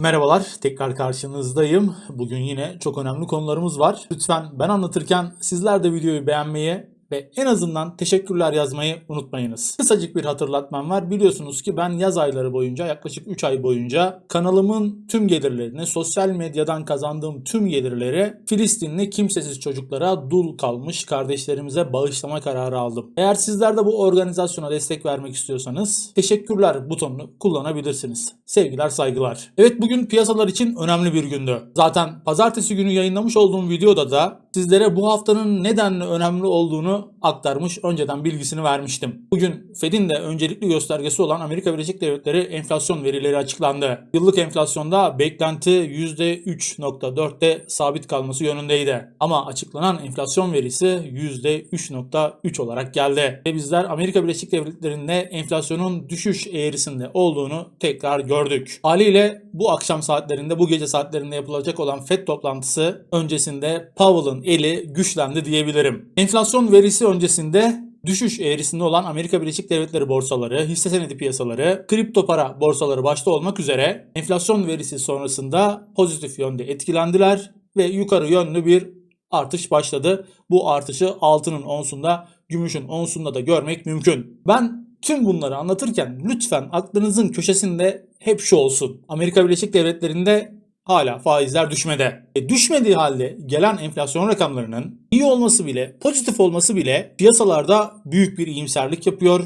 Merhabalar, tekrar karşınızdayım. Bugün yine çok önemli konularımız var. Lütfen ben anlatırken sizler de videoyu beğenmeyi ve en azından teşekkürler yazmayı unutmayınız. Kısacık bir hatırlatmam var. Biliyorsunuz ki ben yaz ayları boyunca yaklaşık 3 ay boyunca kanalımın tüm gelirlerini, sosyal medyadan kazandığım tüm gelirleri Filistinli kimsesiz çocuklara dul kalmış kardeşlerimize bağışlama kararı aldım. Eğer sizler de bu organizasyona destek vermek istiyorsanız teşekkürler butonunu kullanabilirsiniz. Sevgiler saygılar. Evet bugün piyasalar için önemli bir gündü. Zaten pazartesi günü yayınlamış olduğum videoda da sizlere bu haftanın nedenle önemli olduğunu aktarmış, önceden bilgisini vermiştim. Bugün Fed'in de öncelikli göstergesi olan Amerika Birleşik Devletleri enflasyon verileri açıklandı. Yıllık enflasyonda beklenti %3.4'te sabit kalması yönündeydi. Ama açıklanan enflasyon verisi %3.3 olarak geldi. Ve bizler Amerika Birleşik Devletleri'nde enflasyonun düşüş eğrisinde olduğunu tekrar gördük. Haliyle bu akşam saatlerinde, bu gece saatlerinde yapılacak olan FED toplantısı öncesinde Powell'ın eli güçlendi diyebilirim. Enflasyon verisi öncesinde düşüş eğrisinde olan Amerika Birleşik Devletleri borsaları, hisse senedi piyasaları, kripto para borsaları başta olmak üzere enflasyon verisi sonrasında pozitif yönde etkilendiler ve yukarı yönlü bir artış başladı. Bu artışı altının onsunda, gümüşün onsunda da görmek mümkün. Ben tüm bunları anlatırken lütfen aklınızın köşesinde hep şu olsun. Amerika Birleşik Devletleri'nde hala faizler düşmede. E düşmediği halde gelen enflasyon rakamlarının iyi olması bile, pozitif olması bile piyasalarda büyük bir iyimserlik yapıyor.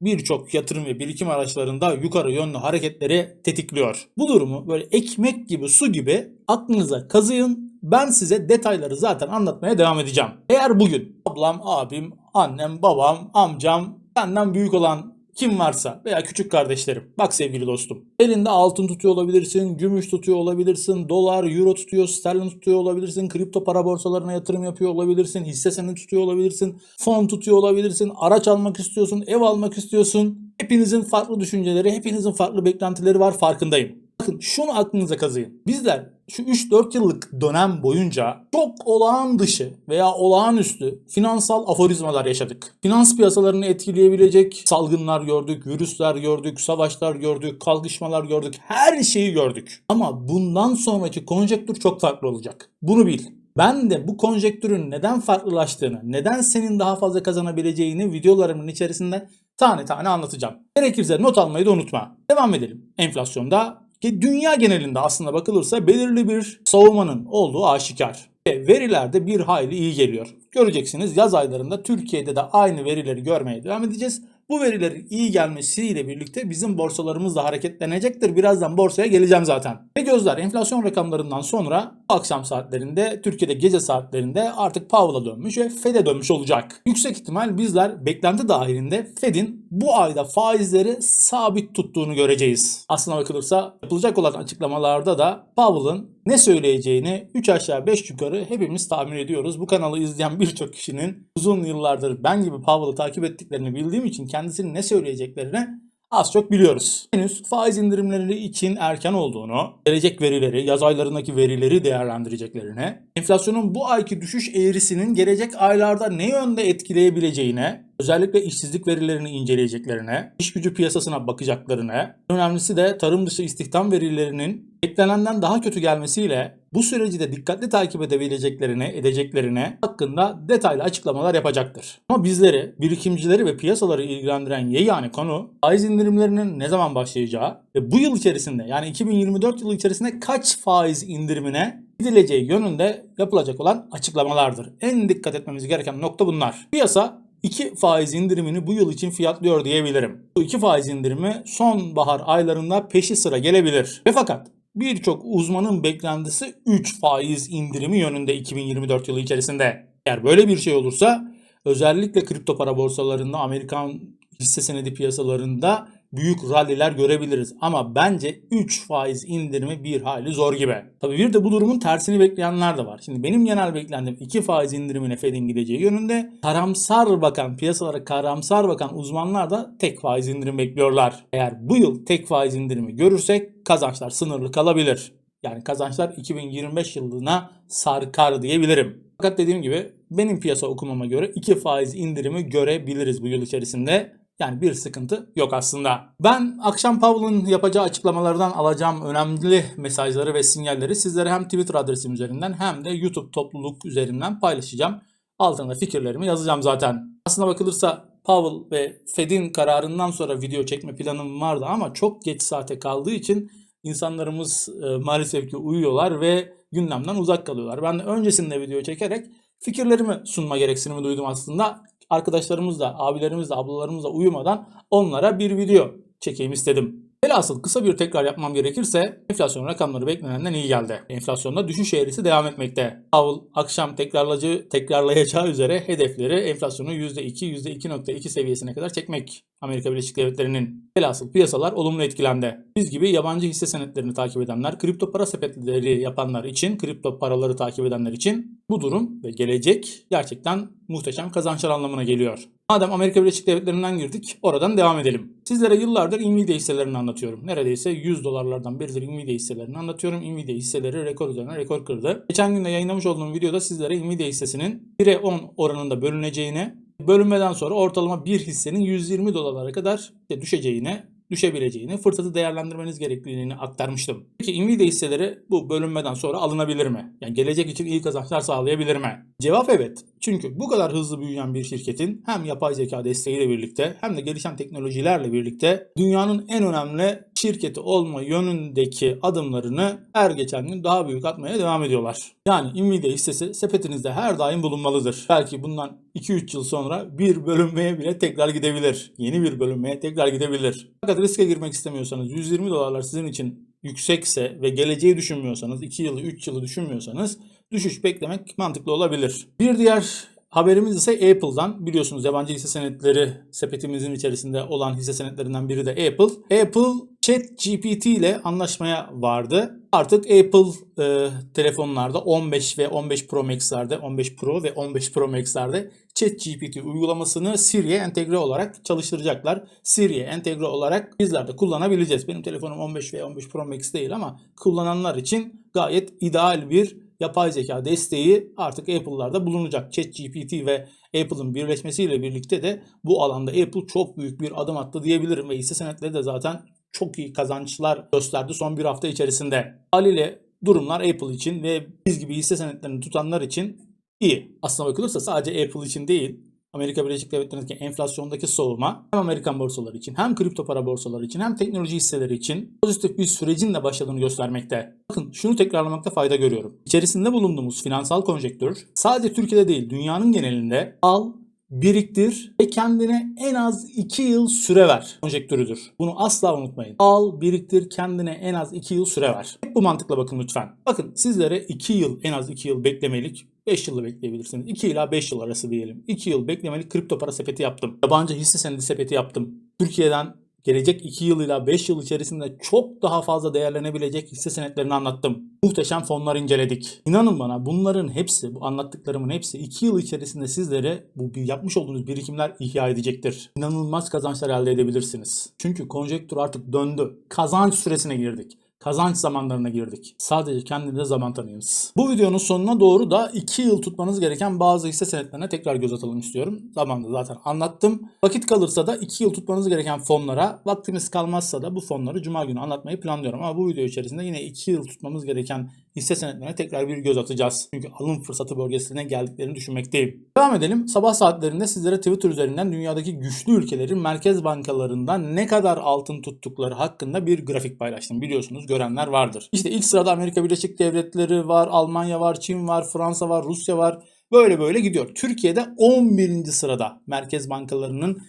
Birçok yatırım ve birikim araçlarında yukarı yönlü hareketleri tetikliyor. Bu durumu böyle ekmek gibi su gibi aklınıza kazıyın. Ben size detayları zaten anlatmaya devam edeceğim. Eğer bugün ablam, abim, annem, babam, amcam, benden büyük olan kim varsa veya küçük kardeşlerim. Bak sevgili dostum. Elinde altın tutuyor olabilirsin, gümüş tutuyor olabilirsin, dolar, euro tutuyor, sterlin tutuyor olabilirsin, kripto para borsalarına yatırım yapıyor olabilirsin, hisse senedi tutuyor olabilirsin, fon tutuyor olabilirsin, araç almak istiyorsun, ev almak istiyorsun. Hepinizin farklı düşünceleri, hepinizin farklı beklentileri var farkındayım. Bakın şunu aklınıza kazıyın. Bizler şu 3-4 yıllık dönem boyunca çok olağan dışı veya olağanüstü finansal aforizmalar yaşadık. Finans piyasalarını etkileyebilecek salgınlar gördük, virüsler gördük, savaşlar gördük, kalkışmalar gördük, her şeyi gördük. Ama bundan sonraki konjektür çok farklı olacak. Bunu bil. Ben de bu konjektürün neden farklılaştığını, neden senin daha fazla kazanabileceğini videolarımın içerisinde tane tane anlatacağım. Gerekirse not almayı da unutma. Devam edelim. Enflasyonda ki dünya genelinde aslında bakılırsa belirli bir savunmanın olduğu aşikar. Ve veriler de bir hayli iyi geliyor. Göreceksiniz yaz aylarında Türkiye'de de aynı verileri görmeye devam edeceğiz. Bu verilerin iyi gelmesiyle birlikte bizim borsalarımız da hareketlenecektir. Birazdan borsaya geleceğim zaten. Ve gözler enflasyon rakamlarından sonra akşam saatlerinde Türkiye'de gece saatlerinde artık Powell'a dönmüş ve Fed'e dönmüş olacak. Yüksek ihtimal bizler beklenti dahilinde Fed'in bu ayda faizleri sabit tuttuğunu göreceğiz. Aslına bakılırsa yapılacak olan açıklamalarda da Powell'ın ne söyleyeceğini 3 aşağı 5 yukarı hepimiz tahmin ediyoruz. Bu kanalı izleyen birçok kişinin uzun yıllardır ben gibi Powell'ı takip ettiklerini bildiğim için kendisinin ne söyleyeceklerini az çok biliyoruz. Henüz faiz indirimleri için erken olduğunu, gelecek verileri, yaz aylarındaki verileri değerlendireceklerini, enflasyonun bu ayki düşüş eğrisinin gelecek aylarda ne yönde etkileyebileceğine, özellikle işsizlik verilerini inceleyeceklerine, iş gücü piyasasına bakacaklarına, önemlisi de tarım dışı istihdam verilerinin beklenenden daha kötü gelmesiyle bu süreci de dikkatli takip edebileceklerine, edeceklerine hakkında detaylı açıklamalar yapacaktır. Ama bizleri, birikimcileri ve piyasaları ilgilendiren yegane konu faiz indirimlerinin ne zaman başlayacağı ve bu yıl içerisinde yani 2024 yılı içerisinde kaç faiz indirimine gidileceği yönünde yapılacak olan açıklamalardır. En dikkat etmemiz gereken nokta bunlar. Piyasa 2 faiz indirimini bu yıl için fiyatlıyor diyebilirim. Bu 2 faiz indirimi sonbahar aylarında peşi sıra gelebilir. Ve fakat birçok uzmanın beklentisi 3 faiz indirimi yönünde 2024 yılı içerisinde. Eğer böyle bir şey olursa özellikle kripto para borsalarında, Amerikan hisse senedi piyasalarında büyük ralliler görebiliriz. Ama bence 3 faiz indirimi bir hayli zor gibi. Tabii bir de bu durumun tersini bekleyenler de var. Şimdi benim genel beklentim 2 faiz indirimine Fed'in gideceği yönünde. Karamsar bakan, piyasalara karamsar bakan uzmanlar da tek faiz indirim bekliyorlar. Eğer bu yıl tek faiz indirimi görürsek kazançlar sınırlı kalabilir. Yani kazançlar 2025 yılına sarkar diyebilirim. Fakat dediğim gibi benim piyasa okumama göre 2 faiz indirimi görebiliriz bu yıl içerisinde. Yani bir sıkıntı yok aslında. Ben akşam Powell'ın yapacağı açıklamalardan alacağım önemli mesajları ve sinyalleri sizlere hem Twitter adresim üzerinden hem de YouTube topluluk üzerinden paylaşacağım. Altına fikirlerimi yazacağım zaten. Aslına bakılırsa Powell ve Fed'in kararından sonra video çekme planım vardı ama çok geç saate kaldığı için insanlarımız e, maalesef ki uyuyorlar ve gündemden uzak kalıyorlar. Ben de öncesinde video çekerek fikirlerimi sunma gereksinimi duydum aslında. Arkadaşlarımızla, abilerimizle, ablalarımızla uyumadan onlara bir video çekeyim istedim. Velhasıl kısa bir tekrar yapmam gerekirse enflasyon rakamları beklenenden iyi geldi. Enflasyonda düşüş eğrisi devam etmekte. Powell akşam tekrarlayıcı, tekrarlayacağı üzere hedefleri enflasyonu %2, %2.2 seviyesine kadar çekmek. Amerika Birleşik Devletleri'nin velhasıl piyasalar olumlu etkilendi. Biz gibi yabancı hisse senetlerini takip edenler, kripto para sepetleri yapanlar için, kripto paraları takip edenler için bu durum ve gelecek gerçekten muhteşem kazançlar anlamına geliyor. Madem Amerika Birleşik Devletleri'nden girdik, oradan devam edelim. Sizlere yıllardır Nvidia hisselerini anlatıyorum. Neredeyse 100 dolarlardan beridir Nvidia hisselerini anlatıyorum. Nvidia hisseleri rekor üzerine rekor kırdı. Geçen gün de yayınlamış olduğum videoda sizlere Nvidia hissesinin 1'e 10 oranında bölüneceğini, bölünmeden sonra ortalama bir hissenin 120 dolarlara kadar düşeceğini düşebileceğini, fırsatı değerlendirmeniz gerektiğini aktarmıştım. Peki Nvidia hisseleri bu bölünmeden sonra alınabilir mi? Yani gelecek için iyi kazançlar sağlayabilir mi? Cevap evet. Çünkü bu kadar hızlı büyüyen bir şirketin hem yapay zeka desteğiyle birlikte hem de gelişen teknolojilerle birlikte dünyanın en önemli şirketi olma yönündeki adımlarını her geçen gün daha büyük atmaya devam ediyorlar. Yani Nvidia hissesi sepetinizde her daim bulunmalıdır. Belki bundan 2-3 yıl sonra bir bölünmeye bile tekrar gidebilir. Yeni bir bölünmeye tekrar gidebilir. Fakat riske girmek istemiyorsanız 120 dolarlar sizin için yüksekse ve geleceği düşünmüyorsanız 2 yılı 3 yılı düşünmüyorsanız düşüş beklemek mantıklı olabilir. Bir diğer haberimiz ise Apple'dan. Biliyorsunuz yabancı hisse senetleri sepetimizin içerisinde olan hisse senetlerinden biri de Apple. Apple ChatGPT ile anlaşmaya vardı. Artık Apple e, telefonlarda 15 ve 15 Pro Max'lerde, 15 Pro ve 15 Pro Max'lerde ChatGPT uygulamasını Siri'ye entegre olarak çalıştıracaklar. Siri'ye entegre olarak bizler de kullanabileceğiz. Benim telefonum 15 ve 15 Pro Max değil ama kullananlar için gayet ideal bir yapay zeka desteği artık Apple'larda bulunacak. ChatGPT ve Apple'ın birleşmesiyle birlikte de bu alanda Apple çok büyük bir adım attı diyebilirim ve hisse senetleri de zaten çok iyi kazançlar gösterdi son bir hafta içerisinde. Haliyle durumlar Apple için ve biz gibi hisse senetlerini tutanlar için iyi. Aslına bakılırsa sadece Apple için değil, Amerika Birleşik Devletleri'ndeki enflasyondaki soğuma hem Amerikan borsaları için hem kripto para borsaları için hem teknoloji hisseleri için pozitif bir sürecin de başladığını göstermekte. Bakın şunu tekrarlamakta fayda görüyorum. İçerisinde bulunduğumuz finansal konjektür sadece Türkiye'de değil dünyanın genelinde al, biriktir ve kendine en az 2 yıl süre ver konjektürüdür. Bunu asla unutmayın. Al, biriktir, kendine en az 2 yıl süre ver. Hep bu mantıkla bakın lütfen. Bakın sizlere 2 yıl, en az 2 yıl beklemelik 5 yılı bekleyebilirsiniz. 2 ila 5 yıl arası diyelim. 2 yıl beklemelik kripto para sepeti yaptım. Yabancı hisse senedi sepeti yaptım. Türkiye'den gelecek 2 yıl ila 5 yıl içerisinde çok daha fazla değerlenebilecek hisse senetlerini anlattım. Muhteşem fonlar inceledik. İnanın bana bunların hepsi, bu anlattıklarımın hepsi 2 yıl içerisinde sizlere bu yapmış olduğunuz birikimler ihya edecektir. İnanılmaz kazançlar elde edebilirsiniz. Çünkü konjektür artık döndü. Kazanç süresine girdik kazanç zamanlarına girdik. Sadece kendinize zaman tanıyınız. Bu videonun sonuna doğru da 2 yıl tutmanız gereken bazı hisse senetlerine tekrar göz atalım istiyorum. Zamanında zaten anlattım. Vakit kalırsa da 2 yıl tutmanız gereken fonlara, vaktimiz kalmazsa da bu fonları cuma günü anlatmayı planlıyorum. Ama bu video içerisinde yine 2 yıl tutmamız gereken hisse senetlerine tekrar bir göz atacağız. Çünkü alım fırsatı bölgesine geldiklerini düşünmekteyim. Devam edelim. Sabah saatlerinde sizlere Twitter üzerinden dünyadaki güçlü ülkelerin merkez bankalarından ne kadar altın tuttukları hakkında bir grafik paylaştım. Biliyorsunuz görenler vardır. İşte ilk sırada Amerika Birleşik Devletleri var, Almanya var, Çin var, Fransa var, Rusya var. Böyle böyle gidiyor. Türkiye'de 11. sırada merkez bankalarının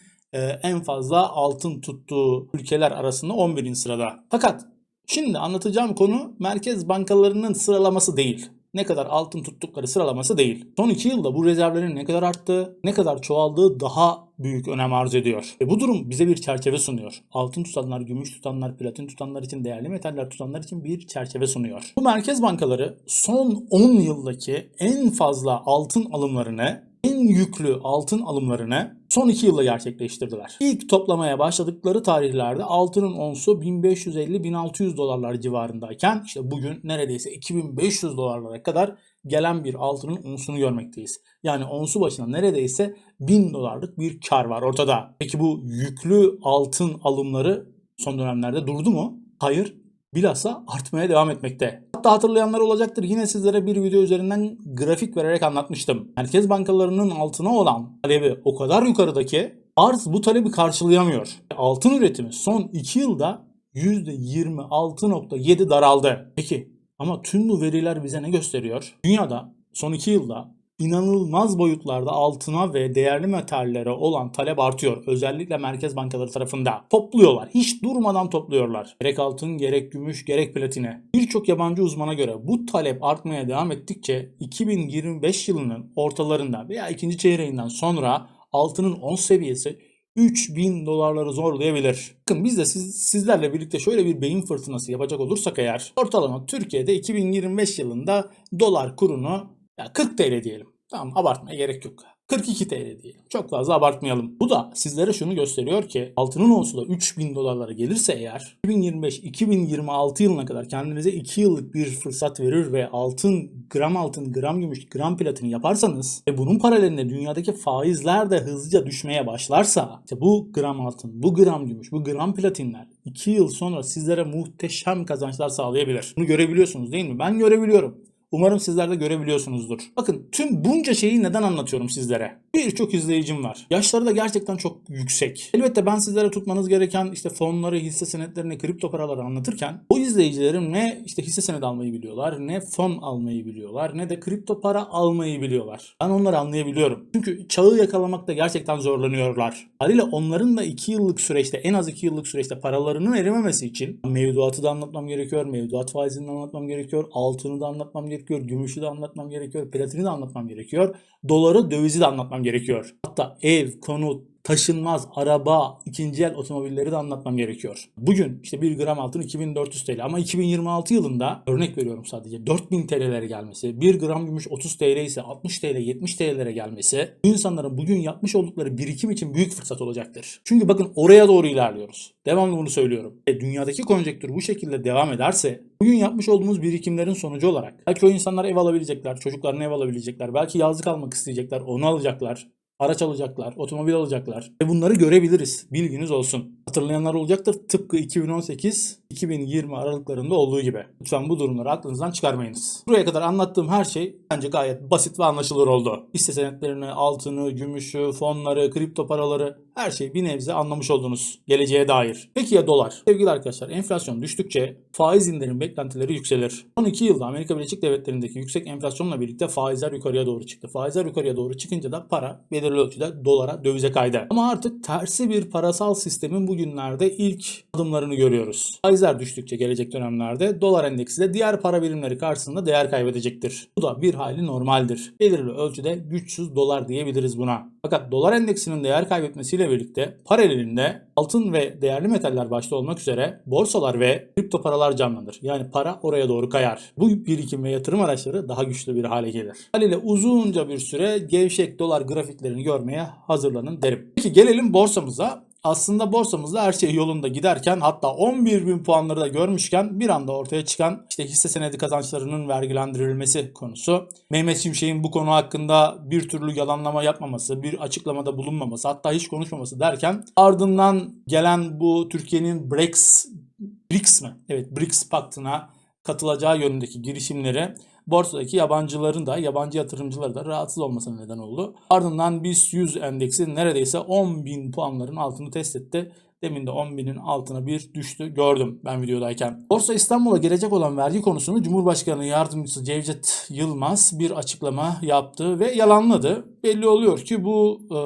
en fazla altın tuttuğu ülkeler arasında 11. sırada. Fakat Şimdi anlatacağım konu merkez bankalarının sıralaması değil. Ne kadar altın tuttukları sıralaması değil. Son 2 yılda bu rezervlerin ne kadar arttığı, ne kadar çoğaldığı daha büyük önem arz ediyor. Ve bu durum bize bir çerçeve sunuyor. Altın tutanlar, gümüş tutanlar, platin tutanlar için, değerli metaller tutanlar için bir çerçeve sunuyor. Bu merkez bankaları son 10 yıldaki en fazla altın alımlarını en yüklü altın alımlarını son 2 yılda gerçekleştirdiler. İlk toplamaya başladıkları tarihlerde altının onsu 1550-1600 dolarlar civarındayken işte bugün neredeyse 2500 dolarlara kadar gelen bir altının onsunu görmekteyiz. Yani onsu başına neredeyse 1000 dolarlık bir kar var ortada. Peki bu yüklü altın alımları son dönemlerde durdu mu? Hayır. Bilhassa artmaya devam etmekte. Hatta hatırlayanlar olacaktır. Yine sizlere bir video üzerinden grafik vererek anlatmıştım. Merkez bankalarının altına olan talebi o kadar yukarıda ki arz bu talebi karşılayamıyor. Altın üretimi son 2 yılda %26.7 daraldı. Peki ama tüm bu veriler bize ne gösteriyor? Dünyada son 2 yılda inanılmaz boyutlarda altına ve değerli metallere olan talep artıyor. Özellikle merkez bankaları tarafında. Topluyorlar. Hiç durmadan topluyorlar. Gerek altın, gerek gümüş, gerek platine. Birçok yabancı uzmana göre bu talep artmaya devam ettikçe 2025 yılının ortalarında veya ikinci çeyreğinden sonra altının 10 seviyesi 3000 dolarları zorlayabilir. Bakın biz de siz, sizlerle birlikte şöyle bir beyin fırtınası yapacak olursak eğer ortalama Türkiye'de 2025 yılında dolar kurunu ya 40 TL diyelim. Tamam abartmaya gerek yok. 42 TL diyelim. Çok fazla abartmayalım. Bu da sizlere şunu gösteriyor ki altının onsu da 3000 dolarlara gelirse eğer 2025-2026 yılına kadar kendinize 2 yıllık bir fırsat verir ve altın, gram altın, gram gümüş, gram platin yaparsanız ve bunun paralelinde dünyadaki faizler de hızlıca düşmeye başlarsa işte bu gram altın, bu gram gümüş, bu gram platinler 2 yıl sonra sizlere muhteşem kazançlar sağlayabilir. Bunu görebiliyorsunuz değil mi? Ben görebiliyorum. Umarım sizler de görebiliyorsunuzdur. Bakın tüm bunca şeyi neden anlatıyorum sizlere? Birçok izleyicim var. Yaşları da gerçekten çok yüksek. Elbette ben sizlere tutmanız gereken işte fonları, hisse senetlerini, kripto paraları anlatırken o izleyicilerim ne işte hisse senedi almayı biliyorlar, ne fon almayı biliyorlar, ne de kripto para almayı biliyorlar. Ben onları anlayabiliyorum. Çünkü çağı yakalamakta gerçekten zorlanıyorlar. Haliyle onların da 2 yıllık süreçte en az 2 yıllık süreçte paralarının erimemesi için mevduatı da anlatmam gerekiyor, mevduat faizini de anlatmam gerekiyor, altını da anlatmam gerekiyor, gümüşü de anlatmam gerekiyor, platini de anlatmam gerekiyor, doları, dövizi de anlatmam gerekiyor. Hatta ev, konut, taşınmaz, araba, ikinci el otomobilleri de anlatmam gerekiyor. Bugün işte 1 gram altın 2400 TL ama 2026 yılında örnek veriyorum sadece 4000 TL'lere gelmesi, 1 gram gümüş 30 TL ise 60 TL, 70 TL'lere gelmesi insanların bugün yapmış oldukları birikim için büyük fırsat olacaktır. Çünkü bakın oraya doğru ilerliyoruz. Devamlı bunu söylüyorum. E, dünyadaki konjektür bu şekilde devam ederse bugün yapmış olduğumuz birikimlerin sonucu olarak belki o insanlar ev alabilecekler, çocuklarına ev alabilecekler, belki yazlık almak isteyecekler, onu alacaklar. Araç alacaklar, otomobil alacaklar. Ve bunları görebiliriz. Bilginiz olsun. Hatırlayanlar olacaktır. Tıpkı 2018-2020 aralıklarında olduğu gibi. Lütfen bu durumları aklınızdan çıkarmayınız. Buraya kadar anlattığım her şey bence gayet basit ve anlaşılır oldu. Hisse senetlerini, altını, gümüşü, fonları, kripto paraları her şeyi bir nebze anlamış oldunuz geleceğe dair. Peki ya dolar? Sevgili arkadaşlar enflasyon düştükçe faiz indirim beklentileri yükselir. Son 2 yılda Amerika Birleşik Devletleri'ndeki yüksek enflasyonla birlikte faizler yukarıya doğru çıktı. Faizler yukarıya doğru çıkınca da para belirli ölçüde dolara, dövize kaydı. Ama artık tersi bir parasal sistemin bugünlerde ilk adımlarını görüyoruz. Faizler düştükçe gelecek dönemlerde dolar endeksi de diğer para birimleri karşısında değer kaybedecektir. Bu da bir hali normaldir. Belirli ölçüde güçsüz dolar diyebiliriz buna. Fakat dolar endeksinin değer kaybetmesiyle birlikte paralelinde altın ve değerli metaller başta olmak üzere borsalar ve kripto paralar canlanır. Yani para oraya doğru kayar. Bu birikim ve yatırım araçları daha güçlü bir hale gelir. Haliyle uzunca bir süre gevşek dolar grafiklerini görmeye hazırlanın derim. Peki gelelim borsamıza. Aslında borsamızda her şey yolunda giderken hatta 11 bin puanları da görmüşken bir anda ortaya çıkan işte hisse senedi kazançlarının vergilendirilmesi konusu. Mehmet Şimşek'in bu konu hakkında bir türlü yalanlama yapmaması, bir açıklamada bulunmaması hatta hiç konuşmaması derken ardından gelen bu Türkiye'nin BRICS, BRICS mi? Evet BRICS paktına katılacağı yönündeki girişimleri borsadaki yabancıların da yabancı yatırımcıları da rahatsız olmasına neden oldu. Ardından BIST 100 endeksi neredeyse 10 bin puanların altını test etti. Demin de 10 binin altına bir düştü gördüm ben videodayken. Borsa İstanbul'a gelecek olan vergi konusunu Cumhurbaşkanı Yardımcısı Cevdet Yılmaz bir açıklama yaptı ve yalanladı. Belli oluyor ki bu e,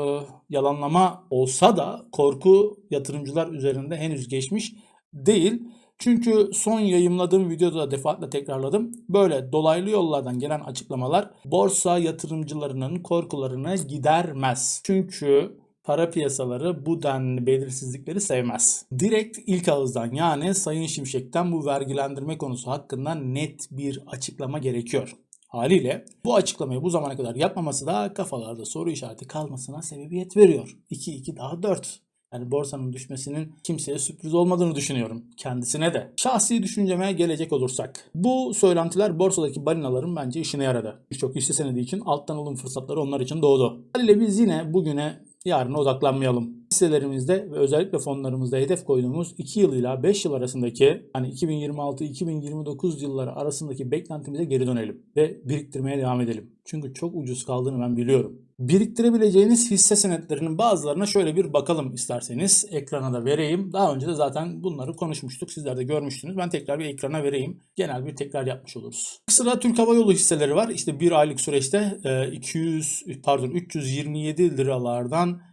yalanlama olsa da korku yatırımcılar üzerinde henüz geçmiş değil. Çünkü son yayımladığım videoda da defaatle tekrarladım. Böyle dolaylı yollardan gelen açıklamalar borsa yatırımcılarının korkularını gidermez. Çünkü para piyasaları bu denli belirsizlikleri sevmez. Direkt ilk ağızdan yani Sayın Şimşek'ten bu vergilendirme konusu hakkında net bir açıklama gerekiyor. Haliyle bu açıklamayı bu zamana kadar yapmaması da kafalarda soru işareti kalmasına sebebiyet veriyor. 2-2 daha 4. Yani borsanın düşmesinin kimseye sürpriz olmadığını düşünüyorum. Kendisine de. Şahsi düşünceme gelecek olursak. Bu söylentiler borsadaki balinaların bence işine yaradı. Birçok hisse senedi için alttan alım fırsatları onlar için doğdu. Haliyle biz yine bugüne yarına odaklanmayalım. Hisselerimizde ve özellikle fonlarımızda hedef koyduğumuz 2 yıl ile 5 yıl arasındaki hani 2026-2029 yılları arasındaki beklentimize geri dönelim ve biriktirmeye devam edelim. Çünkü çok ucuz kaldığını ben biliyorum. Biriktirebileceğiniz hisse senetlerinin bazılarına şöyle bir bakalım isterseniz. Ekrana da vereyim. Daha önce de zaten bunları konuşmuştuk. Sizler de görmüştünüz. Ben tekrar bir ekrana vereyim. Genel bir tekrar yapmış oluruz. Sıra Türk Hava Yolu hisseleri var. İşte bir aylık süreçte e, 200 pardon 327 liralardan e,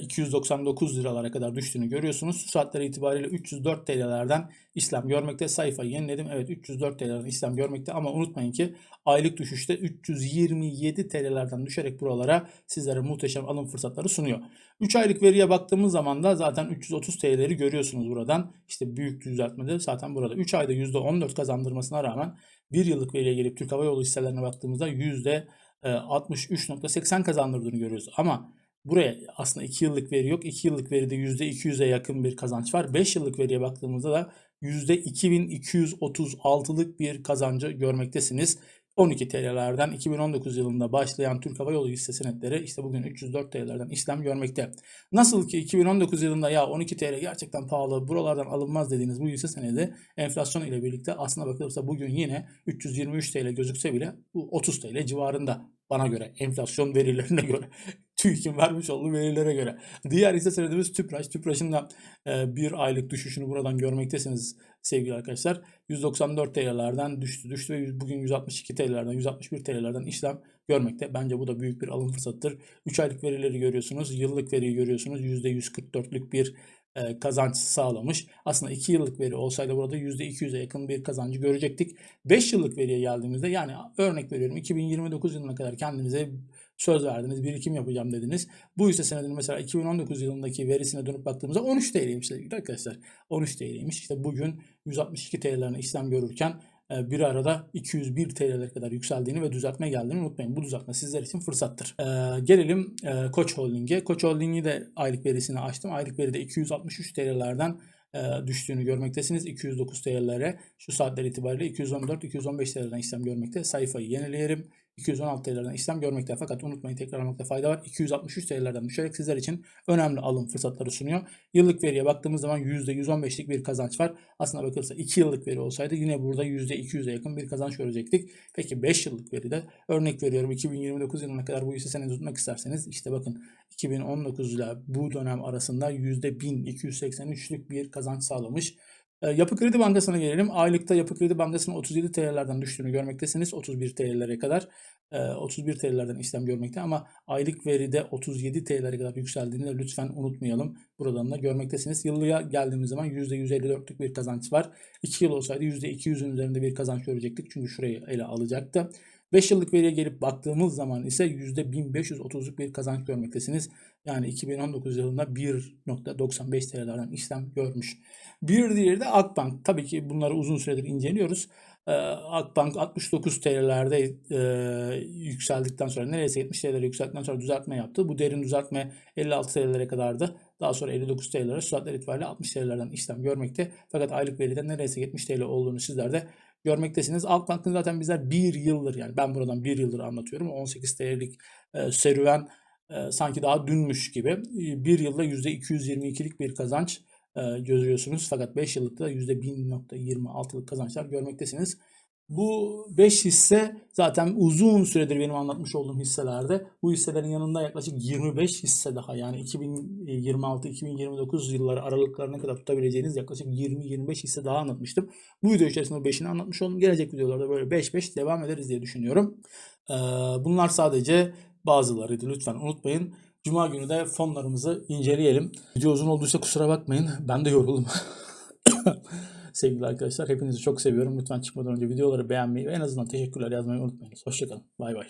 299 liralara kadar düştüğünü görüyorsunuz. Şu saatler itibariyle 304 TL'lerden işlem görmekte. Sayfayı yeniledim. Evet 304 TL'lerden işlem görmekte ama unutmayın ki aylık düşüşte 327 TL'lerden düşerek buralara sizlere muhteşem alım fırsatları sunuyor. 3 aylık veriye baktığımız zaman da zaten 330 TL'leri görüyorsunuz buradan. İşte büyük düzeltmede zaten burada 3 ayda %14 kazandırmasına rağmen 1 yıllık veriye gelip Türk Hava Yolu hisselerine baktığımızda %63.80 kazandırdığını görüyoruz. Ama Buraya aslında 2 yıllık veri yok. 2 yıllık veride %200'e yakın bir kazanç var. 5 yıllık veriye baktığımızda da %2236'lık bir kazancı görmektesiniz. 12 TL'lerden 2019 yılında başlayan Türk Hava Yolu hisse senetleri işte bugün 304 TL'lerden işlem görmekte. Nasıl ki 2019 yılında ya 12 TL gerçekten pahalı buralardan alınmaz dediğiniz bu hisse senedi enflasyon ile birlikte aslına bakılırsa bugün yine 323 TL gözükse bile bu 30 TL civarında bana göre enflasyon verilerine göre TÜİK'in vermiş olduğu verilere göre. Diğer hisse senedimiz Tüpraş. Tüpraş'ın da e, bir aylık düşüşünü buradan görmektesiniz sevgili arkadaşlar. 194 TL'lerden düştü düştü ve bugün 162 TL'lerden 161 TL'lerden işlem görmekte. Bence bu da büyük bir alım fırsatıdır. 3 aylık verileri görüyorsunuz. Yıllık veriyi görüyorsunuz. %144'lük bir e, kazanç sağlamış. Aslında 2 yıllık veri olsaydı burada %200'e yakın bir kazancı görecektik. 5 yıllık veriye geldiğimizde yani örnek veriyorum 2029 yılına kadar kendinize söz verdiniz, birikim yapacağım dediniz. Bu hisse senedinin mesela 2019 yılındaki verisine dönüp baktığımızda 13 TL'ymiş sevgili arkadaşlar. 13 TL'ymiş. İşte bugün 162 TL'lerine işlem görürken e, bir arada 201 TL'lere kadar yükseldiğini ve düzeltme geldiğini unutmayın. Bu düzeltme sizler için fırsattır. Ee, gelelim e, Koç Holding'e. Koç Holding'i de aylık verisini açtım. Aylık veride 263 TL'lerden e, düştüğünü görmektesiniz. 209 TL'lere şu saatler itibariyle 214-215 TL'den işlem görmekte. Sayfayı yenileyelim. 216 TL'lerden işlem görmekte fakat unutmayın tekrarlamakta fayda var. 263 TL'lerden düşerek sizler için önemli alım fırsatları sunuyor. Yıllık veriye baktığımız zaman %115'lik bir kazanç var. Aslında bakılırsa 2 yıllık veri olsaydı yine burada %200'e yakın bir kazanç görecektik. Peki 5 yıllık veride örnek veriyorum 2029 yılına kadar bu hisse senedi tutmak isterseniz işte bakın 2019 ile bu dönem arasında %1283'lük bir kazanç sağlamış. E, Yapı Kredi Bankası'na gelelim. Aylıkta Yapı Kredi Bankası'nın 37 TL'lerden düştüğünü görmektesiniz. 31 TL'lere kadar. 31 TL'lerden işlem görmekte ama aylık veride 37 TL'lere kadar yükseldiğini de lütfen unutmayalım. Buradan da görmektesiniz. Yıllığa geldiğimiz zaman %154'lük bir kazanç var. 2 yıl olsaydı %200'ün üzerinde bir kazanç görecektik. Çünkü şurayı ele alacaktı. 5 yıllık veriye gelip baktığımız zaman ise %1530'luk bir kazanç görmektesiniz. Yani 2019 yılında 1.95 TL'lerden işlem görmüş. Bir diğeri de Akbank. Tabii ki bunları uzun süredir inceliyoruz. Ee, Akbank 69 TL'lerde e, yükseldikten sonra neredeyse 70 TL'lere yükseldikten sonra düzeltme yaptı. Bu derin düzeltme 56 TL'lere kadardı. Daha sonra 59 TL'lere saatler itibariyle 60 TL'lerden işlem görmekte. Fakat aylık veride neredeyse 70 TL olduğunu sizler de görmektesiniz. Akbank'ın zaten bizler bir yıldır yani ben buradan bir yıldır anlatıyorum. 18 TL'lik e, serüven e, sanki daha dünmüş gibi. E, bir yılda %222'lik bir kazanç e, görüyorsunuz. Fakat 5 yıllıkta da %1000.26'lık kazançlar görmektesiniz. Bu 5 hisse zaten uzun süredir benim anlatmış olduğum hisselerde. Bu hisselerin yanında yaklaşık 25 hisse daha yani 2026-2029 yılları aralıklarına kadar tutabileceğiniz yaklaşık 20-25 hisse daha anlatmıştım. Bu video içerisinde 5'ini anlatmış oldum. Gelecek videolarda böyle 5-5 devam ederiz diye düşünüyorum. Ee, bunlar sadece bazılarıydı lütfen unutmayın. Cuma günü de fonlarımızı inceleyelim. Video uzun olduysa kusura bakmayın. Ben de yoruldum. Sevgili arkadaşlar hepinizi çok seviyorum. Lütfen çıkmadan önce videoları beğenmeyi ve en azından teşekkürler yazmayı unutmayınız. Hoşçakalın. Bay bay.